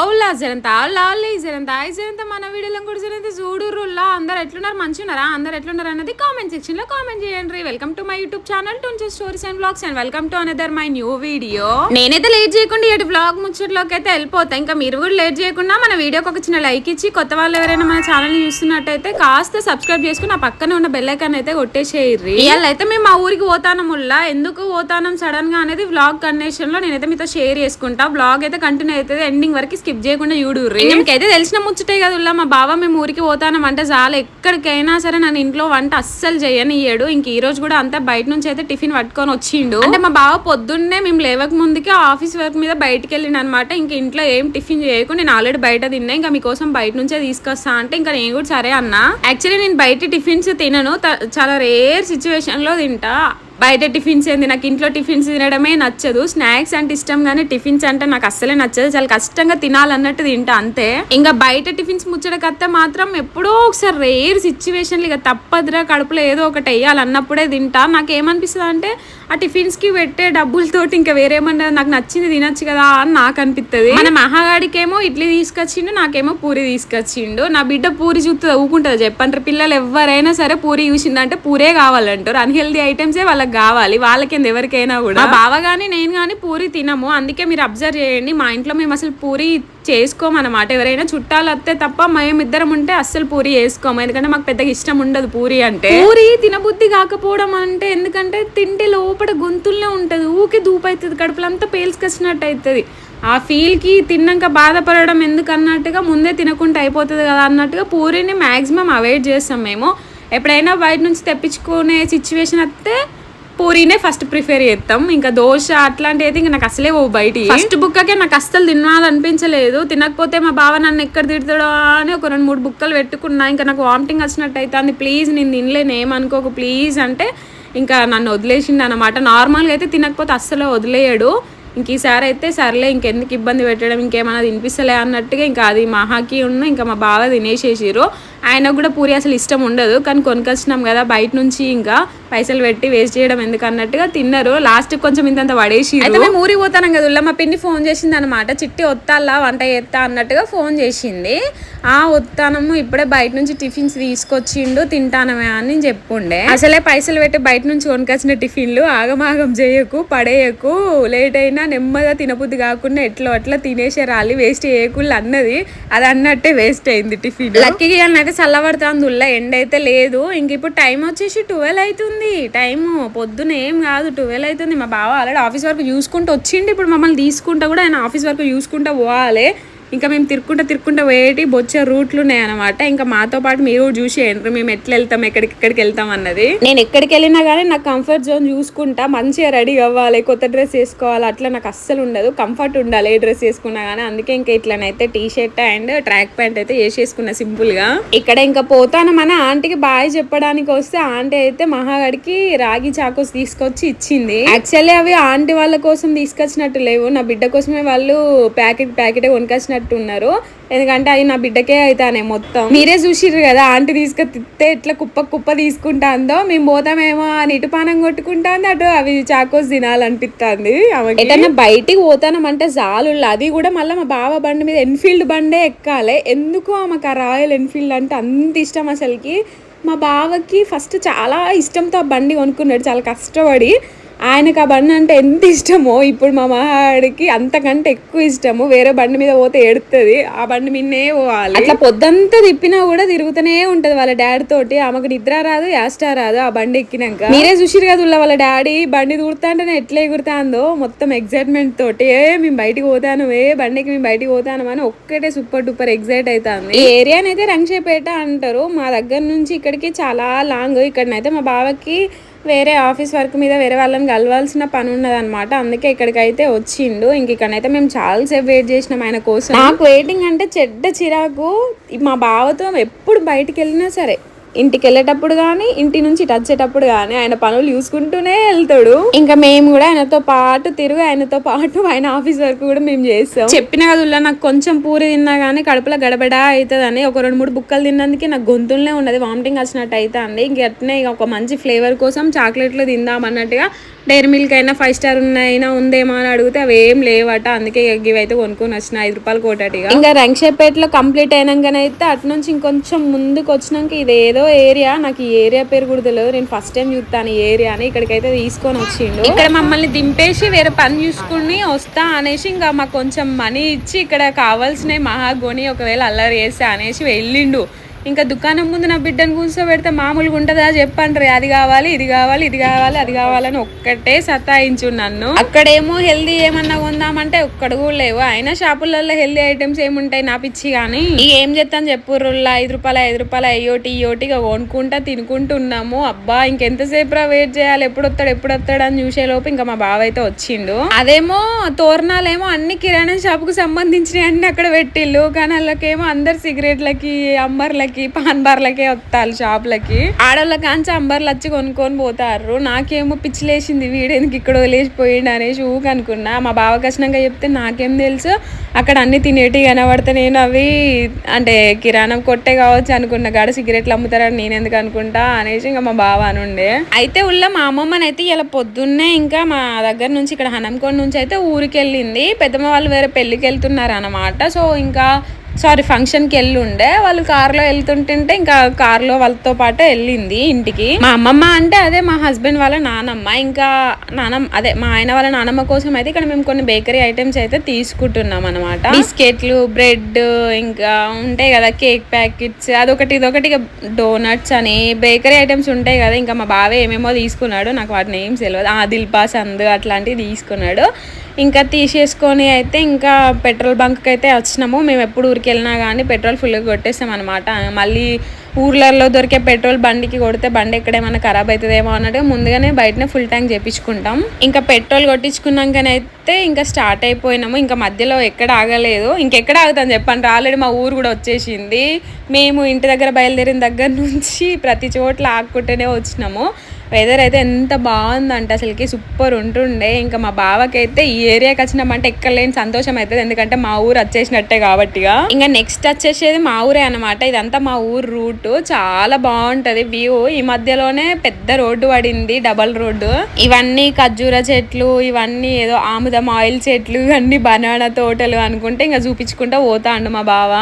ఓలా జరంత లాలి జరంత ఐ జరంత మన వీడియోలో కూడా జరంత చూడురుల్లా అందరు ఎట్లున్నారు? మంచి ఉన్నారా అందరు ఎట్లున్నారు అన్నది కామెంట్ సెక్షన్లో కామెంట్ చేయండి. Welcome to my YouTube channel to stories and blogs and welcome to another my new video నేనైతే లేట్ చేయకుండా ఇటు బ్లాగ్ ముచ్చట్లోకి అయితే వెళ్ళిపోతా. ఇంకా మీరు కూడా లేట్ చేయకుండా మన వీడియోకి ఒక చిన్న లైక్ ఇచ్చి కొత్త వాళ్ళు ఎవరైనా మన ఛానల్ చూస్తున్నట్టయితే కాస్త సబ్స్క్రైబ్ చేసుకుని నా పక్కనే ఉన్న బెల్ ఐకాన్ అయితే కొట్టేసేయర్రి ఇవాళ అయితే మేము మా ఊరికి పోతానం ఉల్లా. ఎందుకు పోతానం సడన్గా అనేది వ్లాగ్ కండిషన్లో నేనైతే మీతో షేర్ చేసుకుంటా. బ్లాగ్ అయితే కంటిన్యూ అవుతుంది. ఎండింగ్ వరకు స్కిప్ చేయకుండా చూడుర్రి మీకైతే తెలిసిన ముచ్చటే కదా ఉల్లా, మా బావ మేము ఊరికి పోతానం అంటే చాలా. ఎక్కడికైనా సరే నన్ను ఇంట్లో వంట అస్సలు చేయనియ్యాడు. ఇంక ఈ రోజు కూడా అంతా బయట నుంచి అయితే టిఫిన్ పట్టుకొని వచ్చిండు. అంటే మా బావ పొద్దున్నే మేము లేవక ముందుకే ఆఫీస్ వర్క్ మీద బయటికి వెళ్ళిండు అనమాట ఇంక ఇంట్లో ఏం టిఫిన్ చేయకు. నేను ఆల్రెడీ బయట తిన్నా. ఇంకా మీకోసం బయట నుంచే తీసుకొస్తా అంటే ఇంకా నేను కూడా సరే అన్నా. యాక్చువల్లీ నేను బయట టిఫిన్స్ తినను. చాలా రేర్ సిచ్యువేషన్లో తింటా. బయట టిఫిన్స్ ఏంది? నాకు ఇంట్లో టిఫిన్స్ తినడమే నచ్చదు. స్నాక్స్ అంటే ఇష్టం కానీ టిఫిన్స్ అంటే నాకు అస్సలే నచ్చదు. చాలా కష్టంగా తినాలన్నట్టు తింటా అంతే. ఇంకా బయట టిఫిన్స్ ముచ్చడకత్తే మాత్రం ఎప్పుడో ఒకసారి రేర్ సిచ్యువేషన్లు ఇక తప్పదురా కడుపులో ఏదో ఒకటి వేయాలన్నప్పుడే తింటా. నాకు ఏమనిపిస్తుంది అంటే ఆ టిఫిన్స్కి పెట్టే డబ్బులతోటి ఇంకా వేరేమన్నా నాకు నచ్చింది తినచ్చు కదా అని నాకు అనిపిస్తుంది మన మహాగాడికేమో ఇడ్లీ తీసుకొచ్చిండు నాకేమో పూరి తీసుకొచ్చిండు. నా బిడ్డ పూరి చూస్తుంది ఊకుంటుంది. చెప్పంటారు పిల్లలు ఎవరైనా సరే పూరి చూసిందంటే పూరే కావాలంటారు. అన్హెల్దీ ఐటమ్సే వాళ్ళకి కావాలి వాళ్ళకి ఎవరికైనా కూడా. బావ గానీ నేను కానీ పూరి తినము. అందుకే మీరు అబ్జర్వ్ చేయండి. మా ఇంట్లో మేము అసలు పూరి చేసుకోమన్నమాట. ఎవరైనా చుట్టాలు వస్తే తప్ప మేము ఇద్దరం ఉంటే అస్సలు పూరి చేసుకోము. ఎందుకంటే మాకు పెద్దగా ఇష్టం ఉండదు పూరి అంటే. పూరి తినబుద్ధి కాకపోవడం అంటే ఎందుకంటే తింటే లోపల గొంతుల్లో ఉంటది. ఊకే దూపైతుంది కడుపులంతా పేల్చుకొచ్చినట్టు అవుతుంది ఆ ఫీల్కి తిన్నాక బాధపడడం ఎందుకు అన్నట్టుగా ముందే తినకుండా అయిపోతుంది కదా అన్నట్టుగా పూరిని మాక్సిమం అవాయిడ్ చేస్తాం మేము. ఎప్పుడైనా బయట నుంచి తెప్పించుకునే సిచ్యువేషన్ వస్తే పూరీనే ఫస్ట్ ప్రిఫర్ చేస్తాం ఇంకా దోశ అట్లాంటి అయితే ఇంకా నాకు అసలే ఓ బయట ఫస్ట్ బుక్కకే నాకు అస్సలు తినాలనిపించలేదు. తినకపోతే మా బావ నన్ను ఎక్కడ తిడతాడో అని ఒక రెండు మూడు బుక్కలు పెట్టుకున్నా. ఇంకా నాకు వామిటింగ్ వచ్చినట్టు అవుతుంది ప్లీజ్ నేను తినలేను ఏమనుకోకు ప్లీజ్ అంటే ఇంకా నన్ను వదిలేసిండు అనమాట నార్మల్గా అయితే తినకపోతే అస్సలు వదిలేయడు. ఇంక ఈసారి అయితే సర్లే ఇంకెందుకు ఇబ్బంది పెట్టడం ఇంకేమైనా తినిపిస్తలే అన్నట్టుగా ఇంకా అది మహాకి ఉన్న ఇంకా మా బావ తినేసేసారు ఆయనకు కూడా పూరి అసలు ఇష్టం ఉండదు. కానీ కొనుకొచ్చినాం కదా బయట నుంచి ఇంకా. పైసలు పెట్టి వేస్ట్ చేయడం ఎందుకు అన్నట్టుగా తిన్నారు లాస్ట్ కొంచెం ఇంతంత పడేసి అయితే మేము ఊరికి పోతాను కదా ఉల్ల. మా పిన్ని ఫోన్ చేసింది అనమాట చిట్టి వత్తాలా వంట చేస్తా అన్నట్టుగా ఫోన్ చేసింది. ఆ వస్తానము ఇప్పుడే బయట నుంచి టిఫిన్స్ తీసుకొచ్చిండు. తింటానమే అని చెప్పుండే. అసలే పైసలు పెట్టి బయట నుంచి కొనుకొచ్చిన టిఫిన్లు ఆగమాగం చేయకు పడేయకు. లేట్ అయినా నెమ్మదిగా తినబుద్ధి కాకుండా ఎట్లా అట్లా తినేసే రాలి. వేస్ట్ చేయకుళ్ళు అన్నది. అది అన్నట్టే వేస్ట్ అయింది టిఫిన్. లక్కీగా అయితే చల్లబడుతుంది ఉల్ల. ఎండ అయితే లేదు. ఇంక ఇప్పుడు టైం వచ్చేసి ట్వెల్వ్ అవుతుంది టైం పొద్దున ఏం కాదు. ట్వెల్వ్ అవుతుంది మా బావ ఆల్రెడీ ఆఫీస్ వరకు చూసుకుంటూ వచ్చిండు. ఇప్పుడు మమ్మల్ని తీసుకుంటా కూడా ఆయన ఆఫీస్ వరకు చూసుకుంటా పోవాలి. ఇంకా మేము తిరుక్కుంటా తిరుక్కుంటా వేటి బొచ్చే రూట్లు ఉన్నాయన్నమాట. ఇంకా మాతో పాటు మీరు కూడా చూసేయండి మేము ఎట్లా వెళ్తాం ఎక్కడికి ఎక్కడికి వెళ్తాం అన్నది. నేను ఎక్కడికి వెళ్ళినా కానీ నాకు కంఫర్ట్ జోన్ చూసుకుంటా. మంచిగా రెడీ అవ్వాలి కొత్త డ్రెస్ వేసుకోవాలి. అట్లా నాకు అస్సలు ఉండదు. కంఫర్ట్ ఉండాలి ఏ డ్రెస్ వేసుకున్నా కానీ అందుకే ఇంకా ఇట్లనైతే T shirt and track pant అయితే వేసేసుకున్నా సింపుల్గా. ఇక్కడ ఇంకా పోతాను మన ఆంటీకి బాయ్ చెప్పడానికి వస్తే ఆంటీ అయితే మహాగడికి రాగి చాకోస్ తీసుకొచ్చి ఇచ్చింది. యాక్చువల్లీ అవి ఆంటీ వాళ్ళ కోసం తీసుకొచ్చినట్టు లేవు. నా బిడ్డ కోసమే వాళ్ళు ప్యాకెట్ ప్యాకెట్ కొనుకొచ్చినట్టు ఉన్నారు ఎందుకంటే అవి నా బిడ్డకే అవుతానే మొత్తం. మీరే చూసిర్రు కదా ఆంటీ తీసుకొస్తే ఎట్లా కుప్ప కుప్ప తీసుకుంటాందో మేము పోతామేమో అని ఇటు పానం కొట్టుకుంటాంది అటు అవి చాకోస్ తినాలనిపిస్తుంది ఎటన్నా బయటికి పోతానమంటే జాలు అది కూడా మళ్ళీ మా బావ బండి మీద ఎన్ఫీల్డ్ బండే ఎక్కాలి. ఎందుకు ఆమెకు ఆ రాయల్ ఎన్ఫీల్డ్ అంటే అంత ఇష్టం అసలుకి? మా బావకి ఫస్ట్ చాలా ఇష్టంతో ఆ బండి కొనుక్కున్నాడు చాలా కష్టపడి. ఆయనకు ఆ బండి అంటే ఎంత ఇష్టమో ఇప్పుడు మా మహాడికి అంతకంటే ఎక్కువ ఇష్టము. వేరే బండి మీద పోతే ఏడుతుంది ఆ బండి మీదనే పోవాలి. అట్లా పొద్దంతా తిప్పినా కూడా తిరుగుతూనే ఉంటది వాళ్ళ డాడీ తోటి. ఆమెకు నిద్ర రాదు యాస్టా రాదు ఆ బండి ఎక్కినాక. మీరే చూసిరు కదా వాళ్ళ డాడీ? బండి అంటే ఎట్లా ఎగురుతాందో. మొత్తం ఎగ్జైట్మెంట్ తోటి. ఏ మేము బయటికి పోతాను ఏ బండికి మేము బయటికి పోతాను అని ఒక్కటే సూపర్ డూపర్ ఎగ్జైట్ అవుతుంది ఈ ఏరియానైతే రంగశేపేట అంటారు. మా దగ్గర నుంచి ఇక్కడికి చాలా లాంగ్ ఇక్కడనైతే మా బావకి వేరే ఆఫీస్ వర్క్ మీద వేరే వాళ్ళని కలవాల్సిన పని ఉన్నదన్నమాట. అందుకే ఇక్కడికైతే వచ్చిండు. ఇంక ఇక్కడైతే మేము చాలాసేపు వెయిట్ చేసినాం ఆయన కోసం. నాకు వెయిటింగ్ అంటే చెడ్డ చిరాకు. మా బావతో ఎప్పుడు బయటికి వెళ్ళినా సరే. ఇంటికి వెళ్ళేటప్పుడు కానీ ఇంటి నుంచి ఇటు వచ్చేటప్పుడు కానీ ఆయన పనులు చూసుకుంటూనే వెళ్తాడు. ఇంకా మేము కూడా ఆయనతో పాటు తిరుగు ఆయనతో పాటు ఆయన ఆఫీస్ వరకు కూడా మేము చేస్తాం. చెప్పిన కదా నాకు కొంచెం పూరి తిన్నా కానీ కడుపులో గడబడా అవుతుందని ఒక రెండు మూడు బుక్కలు తిన్నందుకే నాకు గొంతులనే ఉన్నది వామిటింగ్ వచ్చినట్టు అవుతుంది ఇంక అట్నే ఇక ఒక మంచి ఫ్లేవర్ కోసం చాక్లెట్లు తిందాం అన్నట్టుగా డైరీ మిల్క్ అయినా ఫైవ్ స్టార్ అయినా ఉందేమో అని అడిగితే అవి ఏం లేవట. అందుకే ఇవి అయితే కొనుక్కొని వచ్చిన ఐదు రూపాయలు కోటటిగా. ఇంకా రంగషేపేటలో కంప్లీట్ అయినాకనైతే అటు నుంచి ఇంకొంచెం ముందుకు వచ్చినాక ఇది ఏదో ఏరియా. నాకు ఈ ఏరియా పేరు కూడా తెలియదు. నేను ఫస్ట్ టైం చూస్తాను ఈ ఏరియాని ఇక్కడికైతే తీసుకొని వచ్చిండు. ఇక్కడ మమ్మల్ని దింపేసి వేరే పని చూసుకుని వస్తా అనేసి ఇంకా మాకు కొంచెం మనీ ఇచ్చి ఇక్కడ కావాల్సినవి మహాగోని ఒకవేళ అల్లరి చేస్తే అనేసి వెళ్ళిండు. ఇంకా దుకాణం ముందు నా బిడ్డను కూర్చోబెడితే మామూలుగా ఉంటుందా చెప్పండి అది కావాలి ఇది కావాలి ఇది కావాలి అది కావాలని ఒక్కటే సతాయించు నన్ను. అక్కడేమో హెల్దీ ఏమన్నా కొందామంటే ఒక్కడ కూడా లేవు. అయినా షాపులలో హెల్దీ ఐటమ్స్ ఏముంటాయి నా పిచ్చి కానీ ఏం చెప్తాను చెప్పు రుల్లా ఐదు రూపాయలు ఐదు రూపాయలు అయ్యోటి ఇయోటిగా ఇక కొనుక్కుంటా తినుకుంటున్నాము. అబ్బా ఇంకెంతసేపు రా వెయిట్ చేయాలి? ఎప్పుడు వస్తాడు ఎప్పుడు వస్తాడు అని చూసే లోపు ఇంకా మా బావ అయితే వచ్చిండు. అదేమో తోరణాలేమో అన్ని కిరాణా షాపుకు సంబంధించినవి అన్ని అక్కడ పెట్టిళ్ళు. కానీ వాళ్ళకేమో అందరు సిగరెట్లకి అంబర్లకి పాన్ బార్లకే వస్తారు షాపులకి. ఆడవాళ్ళ కాంచి అంబర్లు వచ్చి కొనుక్కొని పోతారు నాకేమో పిచ్చిలేసింది వీడెందుకు ఇక్కడ వదిలేసిపోయిండు అనేసి ఊక అనుకున్నా. మా బావ కష్టంగా చెప్తే నాకేం తెలుసు? అక్కడ అన్ని తినేటి కనబడితే నేను అవి అంటే కిరాణం కొట్టే కావచ్చు అనుకున్నా. గాడ సిగరెట్లు అమ్ముతారని నేను ఎందుకు అనుకుంటా అనేసి ఇంకా మా బావ అనుండే. అయితే ఉళ్ళ మా అమ్మమ్మనైతే ఇలా పొద్దున్నే ఇంకా మా దగ్గర నుంచి ఇక్కడ హనంకొండ నుంచి అయితే ఊరికి వెళ్ళింది పెద్దమ్మ వాళ్ళు వేరే పెళ్ళికి వెళ్తున్నారు అనమాట సో ఇంకా సారీ ఫంక్షన్కి వెళ్ళి ఉండే వాళ్ళు కార్లో వెళ్తుంటుంటే ఇంకా కార్లో వాళ్ళతో పాటు వెళ్ళింది ఇంటికి. మా అమ్మమ్మ అంటే అదే మా హస్బెండ్ వాళ్ళ నానమ్మ. ఇంకా నానమ్మ అదే మా ఆయన వాళ్ళ నానమ్మ కోసం అయితే ఇక్కడ మేము కొన్ని బేకరీ ఐటమ్స్ అయితే తీసుకుంటున్నాం అనమాట బిస్కెట్లు బ్రెడ్ ఇంకా ఉంటాయి కదా కేక్ ప్యాకెట్స్. అదొకటి ఇదొకటి డోనట్స్ అని. బేకరీ ఐటమ్స్ ఉంటాయి కదా ఇంకా మా బావే ఏమేమో తీసుకున్నాడు నాకు వాటి నేమ్స్ తెలియదు ఆ దిల్పాస్ అందు అట్లాంటివి తీసుకున్నాడు. ఇంకా తీసేసుకొని అయితే ఇంకా పెట్రోల్ బంక్కి అయితే వచ్చినాము. మేము ఎప్పుడు ఊరికి వెళ్ళినా కానీ పెట్రోల్ ఫుల్గా కొట్టేస్తాం అనమాట మళ్ళీ ఊర్లలో దొరికే పెట్రోల్ బండికి కొడితే బండి ఎక్కడేమైనా ఖరాబ్ అవుతుందేమో అన్నట్టు ముందుగానే బయటనే ఫుల్ ట్యాంక్ చేపించుకుంటాం. ఇంకా పెట్రోల్ కొట్టించుకున్నాకనైతే ఇంకా స్టార్ట్ అయిపోయినాము. ఇంకా మధ్యలో ఎక్కడ ఆగలేదు. ఇంకెక్కడ ఆగుతాం చెప్పండి. ఆల్రెడీ మా ఊరు కూడా వచ్చేసింది. మేము ఇంటి దగ్గర బయలుదేరిన దగ్గర నుంచి ప్రతి చోట్ల ఆగుకుంటూనే వచ్చినాము. వెదర్ అయితే ఎంత బాగుందంటే. అసలుకి సూపర్ ఉంటుండే. ఇంకా మా బావకైతే ఈ ఏరియాకి వచ్చినామంటే ఎక్కలేని సంతోషం అవుతుంది ఎందుకంటే మా ఊరు వచ్చేసినట్టే కాబట్టిగా ఇంకా నెక్స్ట్ వచ్చేసేది మా ఊరే అనమాట ఇదంతా మా ఊరు రూట్. చాలా బాగుంటది. వ్యూ ఈ మధ్యలోనే పెద్ద రోడ్డు పడింది. Double road. ఇవన్నీ ఖర్జూర చెట్లు ఇవన్నీ ఏదో ఆముదం ఆయిల్ చెట్లు ఇవన్నీ బనానా తోటలు అనుకుంటే ఇంకా చూపించుకుంటా పోతా అండు మా బావ.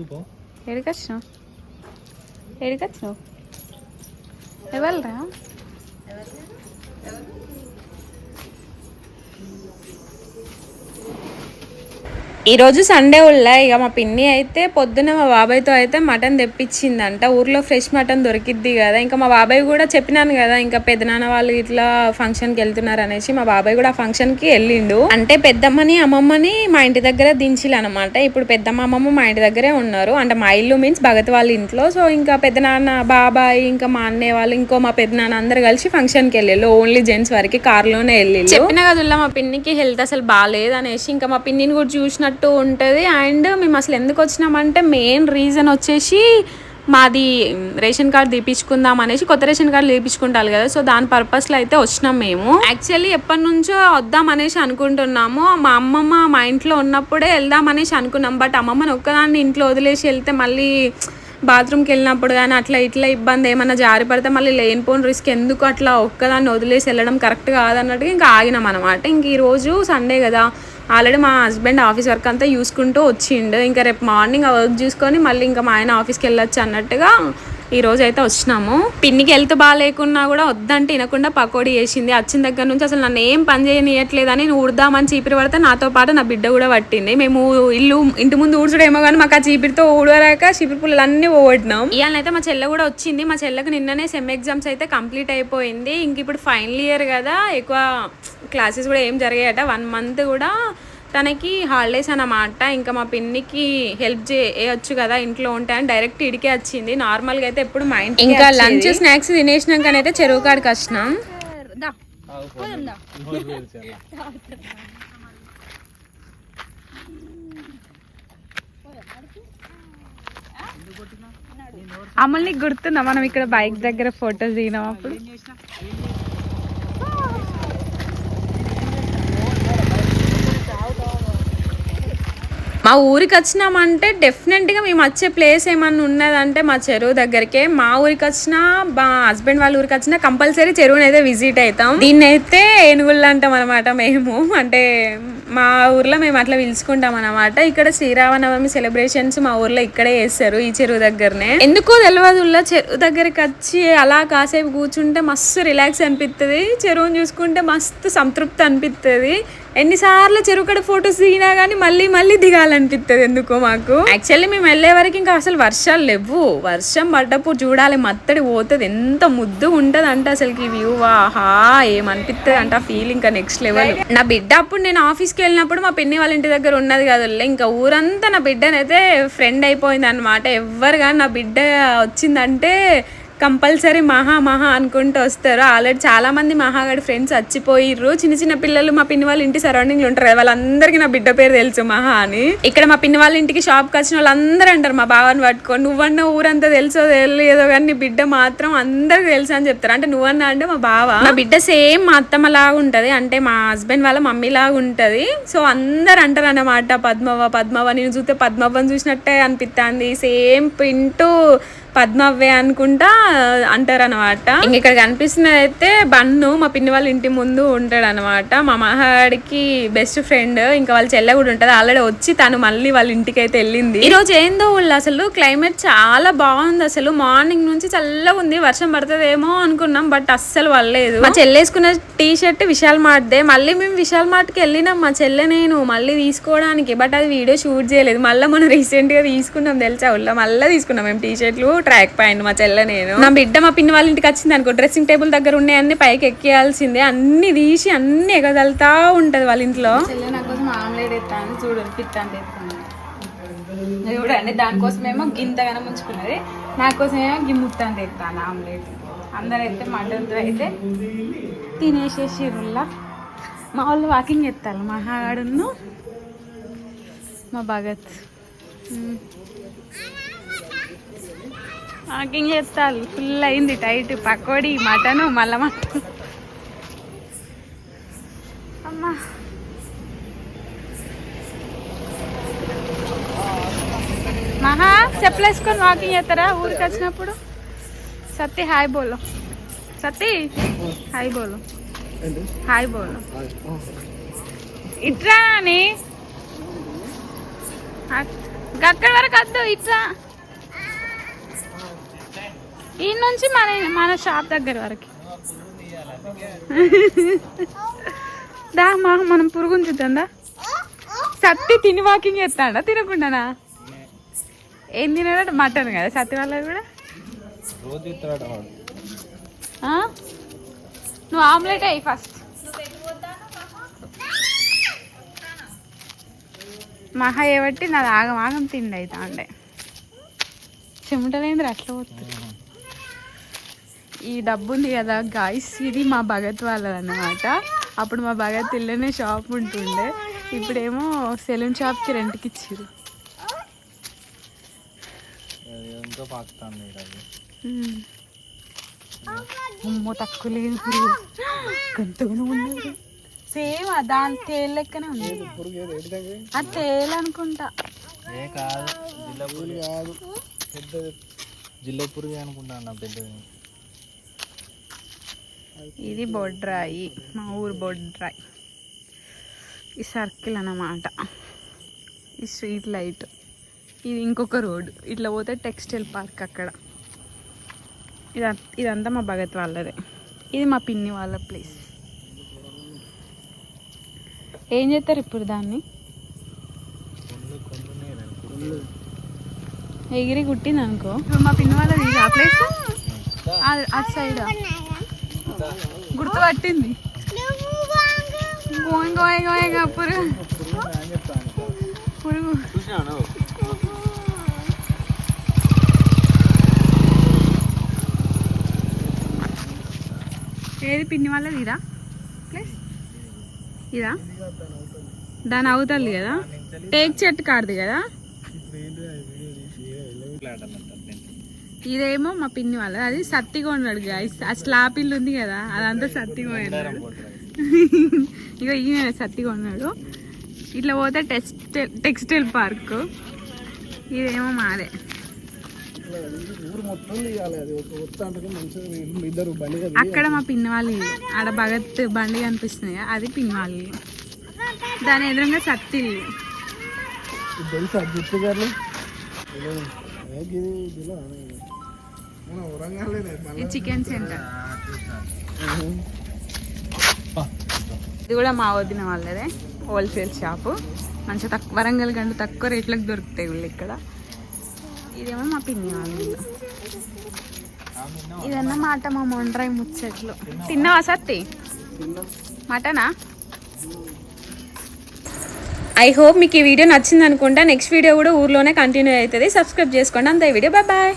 Cuba. Ele gatinho. Ele gatinho. É verdade. É verdade. É verdade. ఈరోజు సండే ఉల్ల ఇక మా పిన్ని అయితే పొద్దున్న మా బాబాయ్తో అయితే మటన్ తెప్పించిందంట. ఊర్లో ఫ్రెష్ మటన్ దొరికిద్ది కదా. ఇంకా మా బాబాయ్ కూడా చెప్పినాను కదా ఇంకా పెద్దనాన్న వాళ్ళు ఇట్లా ఫంక్షన్కి వెళ్తున్నారు అనేసి మా బాబాయ్ కూడా ఆ ఫంక్షన్కి వెళ్ళిండు. అంటే పెద్దమ్మని అమ్మమ్మని మా ఇంటి దగ్గర దించిలు అనమాట ఇప్పుడు పెద్దమ్మ అమ్మమ్మ మా ఇంటి దగ్గరే ఉన్నారు. అంటే మా ఇల్లు మీన్స్ భగత్ వాళ్ళ ఇంట్లో. సో ఇంకా పెద్దనాన్న బాబాయ్ ఇంకా మా అన్నయ్య వాళ్ళు ఇంకో మా పెద్దనాన్న అందరు కలిసి ఫంక్షన్కి వెళ్ళారు ఓన్లీ జెంట్స్ వరకు కార్లోనే వెళ్ళి చెప్పిన కదా మా పిన్నికి హెల్త్ అసలు బాగాలేదు అనేసి ఇంకా మా పిన్నిని కూడా చూసినట్టు ఉంటుంది. అండ్ మేము అసలు ఎందుకు వచ్చినామంటే మెయిన్ రీజన్ వచ్చేసి మాది రేషన్ కార్డు తీపించుకుందాం అనేసి కొత్త రేషన్ కార్డు తీపించుకుంటారు కదా. సో దాని పర్పస్లో అయితే వచ్చినాం మేము. యాక్చువల్లీ ఎప్పటి నుంచో వద్దాం అనేసి అనుకుంటున్నాము. మా అమ్మమ్మ మా ఇంట్లో ఉన్నప్పుడే వెళ్దాం అనేసి అనుకున్నాం. బట్ అమ్మమ్మని ఒక్కదాన్ని ఇంట్లో వదిలేసి వెళ్తే మళ్ళీ బాత్రూమ్కి వెళ్ళినప్పుడు కానీ అట్లా ఇట్లా ఇబ్బంది ఏమన్నా జారి పడితే మళ్ళీ లేనిపోని రిస్క్ ఎందుకు అట్లా ఒక్కదాన్ని వదిలేసి వెళ్ళడం కరెక్ట్ కాదన్నట్టుగా ఇంకా ఆగినాం అనమాట ఇంక ఈరోజు సండే కదా. ఆల్రెడీ మా హస్బెండ్ ఆఫీస్ వర్క్ అంతా చూసుకుంటూ వచ్చిండు. ఇంకా రేపు మార్నింగ్ ఆ వర్క్ చూసుకొని మళ్ళీ ఇంకా మా ఆయన ఆఫీస్కి వెళ్ళొచ్చు అన్నట్టుగా ఈ రోజు అయితే వచ్చినాము. పిన్నికి హెల్త్ బాగాలేకున్నా కూడా వద్దంటే వినకుండా పకోడీ చేసింది. వచ్చిన దగ్గర నుంచి అసలు నన్ను ఏం పని చేయనియట్లేదని నువ్వు ఉడదామని చీపిరి పడితే నాతో పాటు నా బిడ్డ కూడా పట్టింది. మేము ఇల్లు ఇంటి ముందు ఊడ్చడేమో కానీ మాకు ఆ చీపిరితో ఊడరాక చీపిరి పుల్లలు అన్నీ ఓడినాం ఇవాళనైతే మా చెల్ల కూడా వచ్చింది. మా చెల్లకు నిన్ననే సెమ్ ఎగ్జామ్స్ అయితే కంప్లీట్ అయిపోయింది. ఇంక ఇప్పుడు ఫైనల్ ఇయర్ కదా. ఎక్కువ క్లాసెస్ కూడా ఏం జరిగాయట. వన్ మంత్ కూడా తనకి హాలిడేస్ అన్నమాట. ఇంకా మా పిన్నికి హెల్ప్ చేయొచ్చు కదా ఇంట్లో ఉంటే అని డైరెక్ట్ ఇడికే వచ్చింది. నార్మల్గా అయితే ఎప్పుడు మైండ్ ఇంకా లంచ్ స్నాక్స్ తినేసినాకనైతే చెరువు కాడికి వచ్చినాం. అమల్ని గుర్తుందా? మనం ఇక్కడ బైక్ దగ్గర ఫోటోస్ దిగినాం అప్పుడు. మా ఊరికి వచ్చినామంటే డెఫినెట్గా మేము వచ్చే ప్లేస్ ఏమన్నా ఉన్నదంటే మా చెరువు దగ్గరికే. మా ఊరికి వచ్చినా మా హస్బెండ్ వాళ్ళ ఊరికి వచ్చినా కంపల్సరీ చెరువుని అయితే విజిట్ అవుతాం దీన్ని అయితే ఏనుగుళ్ళు అంటాం అనమాట మేము. అంటే మా ఊర్లో మేము అట్లా పిలుచుకుంటాం అనమాట ఇక్కడ శ్రీరామనవమి సెలబ్రేషన్స్ మా ఊర్లో ఇక్కడే చేస్తారు ఈ చెరువు దగ్గరనే. ఎందుకో తెలియదు చెరువు దగ్గరికి వచ్చి అలా కాసేపు కూర్చుంటే మస్తు రిలాక్స్ అనిపిస్తుంది చెరువుని చూసుకుంటే మస్తు సంతృప్తి అనిపిస్తుంది ఎన్నిసార్లు చెరువు ఫొటోస్ దిగినా కానీ మళ్ళీ మళ్ళీ దిగాలనిపిస్తుంది ఎందుకో మాకు. యాక్చువల్లీ మేము వెళ్ళే వరకు ఇంకా అసలు వర్షాలు లేవు. వర్షం పడ్డప్పుడు చూడాలి మత్తడి పోతుంది. ఎంత ముద్దు ఉంటుంది అంటే అసలుకి వ్యూ ఆహా ఏమనిపిస్తుంది అంటే ఆ ఫీల్ ఇంకా నెక్స్ట్ లెవెల్ నా బిడ్డ అప్పుడు నేను ఆఫీస్కి వెళ్ళినప్పుడు మా పిన్ని వాళ్ళ ఇంటి దగ్గర ఉన్నది కదా ఇంకా ఊరంతా నా బిడ్డనైతే ఫ్రెండ్ అయిపోయింది అనమాట ఎవరు కానీ నా బిడ్డ వచ్చిందంటే కంపల్సరీ మహా మహా అనుకుంటూ వస్తారు. ఆల్రెడీ చాలామంది మహాగాడి మహాగడి ఫ్రెండ్స్ చచ్చిపోయిర్రు. చిన్న చిన్న పిల్లలు మా పిన్ని వాళ్ళ ఇంటి సరౌండింగ్లో ఉంటారు కదా వాళ్ళందరికీ నా బిడ్డ పేరు తెలుసు మహా అని. ఇక్కడ మా పిన్ని వాళ్ళ ఇంటికి షాప్కి వచ్చిన వాళ్ళందరూ అంటారు మా బావని పట్టుకొని నువ్వన్న ఊరంతా తెలుసో తెలియదో కానీ నీ బిడ్డ మాత్రం అందరికి తెలుసు అని చెప్తారు. అంటే నువ్వన్నా అంటే మా బావ. నా బిడ్డ సేమ్ మా అత్తమ్మ లాగా ఉంటది. అంటే మా హస్బెండ్ వాళ్ళ మమ్మీ లాగా ఉంటది. సో అందరు అంటారు అన్నమాట పద్మవ్వ పద్మవ్వ నేను చూస్తే పద్మవ్వని చూసినట్టే అనిపిస్తుంది సేమ్ పింటూ పద్మవ్వే అనుకుంటా అంటారు అనమాట ఇంక ఇక్కడ కనిపిస్తున్నది అయితే బన్ను మా పిన్ని వాళ్ళ ఇంటి ముందు ఉంటాడు అనమాట మా మహాడికి బెస్ట్ ఫ్రెండ్ ఇంకా వాళ్ళ చెల్లె కూడా ఉంటుంది. ఆల్రెడీ వచ్చి తను మళ్ళీ వాళ్ళ ఇంటికి అయితే వెళ్ళింది. ఈ రోజు ఏందో వాళ్ళు అసలు క్లైమేట్ చాలా బాగుంది అసలు. మార్నింగ్ నుంచి చల్లగా ఉంది వర్షం పడుతుందేమో అనుకున్నాం బట్ అస్సలు పడలేదు. మా చెల్లేసుకున్న టీ షర్ట్ విశాల్ మార్ట్దే. మళ్ళీ మేము విశాల్ మార్ట్కి వెళ్ళినాం. మా చెల్లె నేను మళ్ళీ తీసుకోవడానికి బట్ అది వీడియో షూట్ చేయలేదు. మళ్ళీ మనం రీసెంట్గా తీసుకున్నాం తెలుసా ఉల్ల మళ్ళీ తీసుకున్నాం మేము టీ షర్ట్లు ట్రాక్ పాయింట్ మా చెల్లె నేను. నా బిడ్డ మా పిన్ని వాళ్ళ ఇంటికి వచ్చింది అనుకో డ్రెస్సింగ్ టేబుల్ దగ్గర ఉన్నాయన్నీ పైకి ఎక్కేయాల్సిందే అన్ని తీసి అన్ని ఎగదలుతా ఉంటది వాళ్ళ ఇంట్లో. నా కోసం ఆమ్లెట్ చూడండి పిత్తాను ఎత్తాను చూడండి దానికోసమేమో గింతగానే ముంచుకున్నది నా కోసమేమో గిమ్ముత్తాను ఎత్తాను ఆమ్లెట్. అందరు అయితే మటన్తో అయితే తినేసేసిరుల్లా మా వాళ్ళు వాకింగ్ ఎత్తారు మహాగాడును మా భగత్. వాకింగ్ చేస్తారు ఫుల్ అయింది టైట్. పకోడీ మటను మళ్ళా మటన్ అమ్మా. మహా చెప్పులు వేసుకొని వాకింగ్ చేస్తారా? ఊరికి వచ్చినప్పుడు? సత్తి హాయ్ బోలో. సత్తి హాయ్ బోలో. హాయ్ బోలో. ఇట్రా అని. అక్కడి వరకు వద్దు ఇట్రా. ఈ నుంచి మన మన షాప్ దగ్గర వరకు. దా మా మనం పురుగుని చూద్దాందా సత్తి తిని వాకింగ్ చేస్తాడా? తినకుండానా? ఏం తినాడు? మటన్ కదా సత్తి వాళ్ళది కూడా? నువ్వు ఆమ్లెట్ అయ్యి ఫస్ట్. మహా ఏబట్టి నాది ఆగం ఆగం తిండి అవుతా ఉండే చెమటలేంద్ర అట్లా పోతుంది ఈ డబ్బు ఉంది కదా గాయస్ ఇది మా భగత్ వాళ్ళది అన్నమాట అప్పుడు మా భగత్ ఇల్లనే షాప్ ఉంటుండే. ఇప్పుడేమో సెలూన్ షాప్కి రెంట్కి ఇచ్చారు అమ్మో తక్కువ లేదు. పురుగు గంతగానే ఉన్నది. సేమ్ దాని తేలు లెక్కనే ఉంది. అది తేలు అనుకుంటా. ఏ కాదు జిల్ల పురుగు నా పెద్దది. ఇది బొడ్రాయి మా ఊరు బొడ్రాయి. ఈ సర్కిల్ అన్నమాట. ఈ స్ట్రీట్ లైట్. ఇది ఇంకొక రోడ్. ఇట్లా పోతే టెక్స్టైల్ పార్క్ అక్కడ. ఇద ఇదంతా మా భగత్ వాళ్ళదే. ఇది మా పిన్ని వాళ్ళ ప్లేస్. ఏం చేస్తారు ఇప్పుడు దాన్ని? ఎగిరి కుట్టింది అనుకో మా పిన్ని వాళ్ళది ఆ ప్లేస్? అటు సైడ్. గుర్తు పట్టింది గోయింగ్ గోయింగ్ గోయింగ్ పురుగు పురుగు ఏది పిన్ని వాళ్ళది ఇదా? ప్లేస్ ఇదా? దాని అవుతుంది కదా? టేక్ చెట్టు కాడది కదా ఇప్పుడు ఏంటి వీడియో తీసి ఇదేమో మా పిన్ని వాళ్ళ అది సత్తిగా ఉన్నాడు గాయస్ ఆ స్లాప్ ఇల్లు ఉంది కదా అదంతా సత్తిగా ఉన్నాడు ఇక ఈయన సత్తిగా ఉన్నాడు. ఇట్లా పోతే టెక్స్టైల్ టెక్స్టైల్ పార్క్. ఇదేమో మాదే. అక్కడ మా పిన్ని వాళ్ళ ఇల్లు. ఆడ భగత్ బండి కనిపిస్తుంది అది పిన్ని వాళ్ళ ఇల్లు. దాని ఎదురుగా సత్తి ఇల్లు. ఇది తెలుసా జిప్పు గారు చికెన్ సెంటర్ ఇది కూడా మా వదిన వాళ్ళదే హోల్సేల్ షాపు మంచిగా తక్కువ వరంగల్ గంట తక్కువ రేట్లకు దొరుకుతాయి వీళ్ళు ఇక్కడ. ఇదేమో మా పిన్ని వాళ్ళ ఇదన్నమాట మా మొండ్రాయి ముచ్చట్లు. తిన్నావా? సత్తి? మటనా? ఐ హోప్ మీకు ఈ వీడియో నచ్చింది అనుకుంటా నెక్స్ట్ వీడియో కూడా ఊర్లోనే కంటిన్యూ అవుతుంది. సబ్స్క్రైబ్ చేసుకోండి. అంతే వీడియో. Bye bye